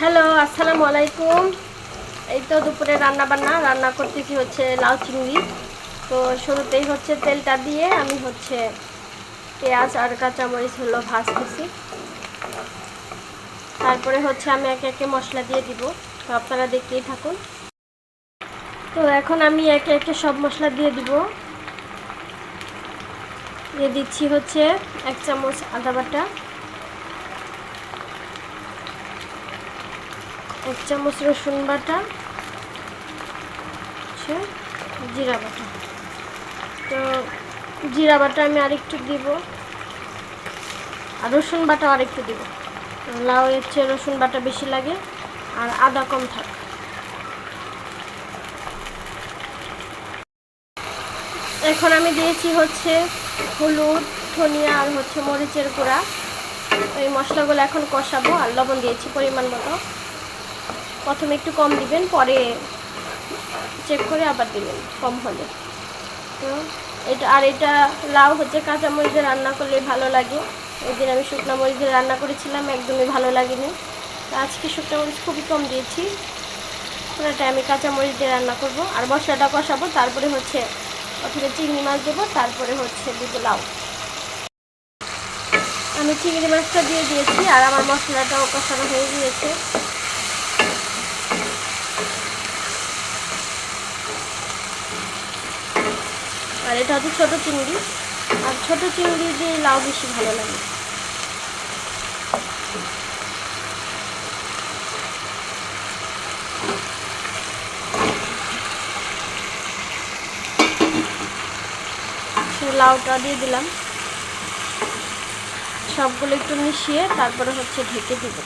Hello আসসালামু আলাইকুম। এই তো দুপুরে রান্না বান্না রান্না করতেছি হচ্ছে লাউ চিংড়ি। তো শুরুতেই হচ্ছে তেলটা দিয়ে আমি হচ্ছে পেঁয়াজ আর কাঁচামরিচ হলো ভাজতেছি। তারপরে হচ্ছে আমি একে একে মশলা দিয়ে দিব। তো আপনারা দেখতেই থাকুন। তো এখন আমি একে একে সব মশলা দিয়ে দিব। দিয়ে দিচ্ছি হচ্ছে এক চামচ আদা বাটা। এক চামচ রসুন বাটা, হচ্ছে জিরা বাটা। তো জিরা বাটা আমি আরেকটু দিব, আর রসুন বাটা আরেকটু দিব। লাউ হচ্ছে রসুন বাটা বেশি লাগে, আর আদা কম থাকে। এখন আমি দিয়েছি হচ্ছে হলুদ, ধনিয়া আর হচ্ছে মরিচের গুঁড়া। এই মশলাগুলো এখন কষাবো, আর লবণ দিয়েছি পরিমাণ মতো। প্রথমে একটু কম দিবেন, পরে চেক করে আবার দিবেন, কম হলে। তো এটা, আর এটা লাউ হচ্ছে কাঁচা মরিচ দিয়ে রান্না করলে ভালো লাগে। ওই দিন আমি শুকনো মরিচ রান্না করেছিলাম, একদমই ভালো লাগেনি। আজকে শুকনো মরিচ খুবই কম দিয়েছি। পুরোটা আমি কাঁচা মরিচ দিয়ে রান্না করব। আর মশলাটা কষাবো, তারপরে হচ্ছে প্রথমে চিংড়ি মাছ দেবো, তারপরে হচ্ছে দিব লাউ। আমি চিংড়ি মাছটা দিয়ে দিয়েছি, আর আমার মশলাটাও কষানো হয়ে গিয়েছে। আর এটা হচ্ছে ছোটো চিংড়ি। আর ছোটো চিংড়ি দিয়ে লাউ বেশি ভালো লাগে। লাউটা দিয়ে দিলাম। সবগুলো একটু মিশিয়ে তারপরে হচ্ছে ঢেকে দিব।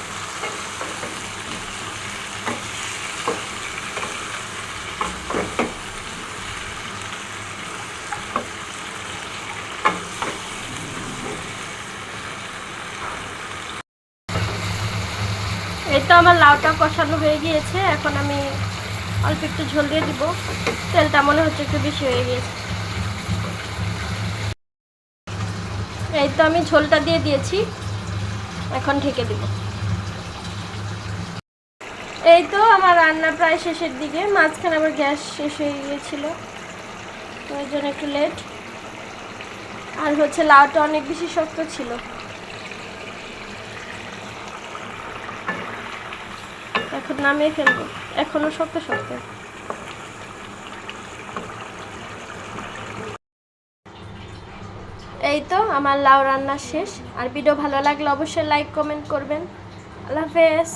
এই তো আমার লাউটা কষানো হয়ে গিয়েছে, এখন আমি অল্প একটু ঝোল দিয়ে দিব। তেলটা মনে হচ্ছে একটু বেশি হয়ে গিয়েছে। এই তো আমি ঝোলটা দিয়ে দিয়েছি, এখন ঢেকে দিব। এই তো আমার রান্না প্রায় শেষের দিকে, মাঝখানে আবার গ্যাস শেষ হয়ে গিয়েছিল ওই জন্য একটু লেট আর হচ্ছে লাউটা অনেক বেশি শক্ত ছিল। এখন নামিয়ে ফেলব। এখনও শক্ত শক্ত এই তো, আমার লাউ রান্না শেষ। আর ভিডিও ভালো লাগলে অবশ্যই লাইক কমেন্ট করবেন। আল্লাহ হাফেজ।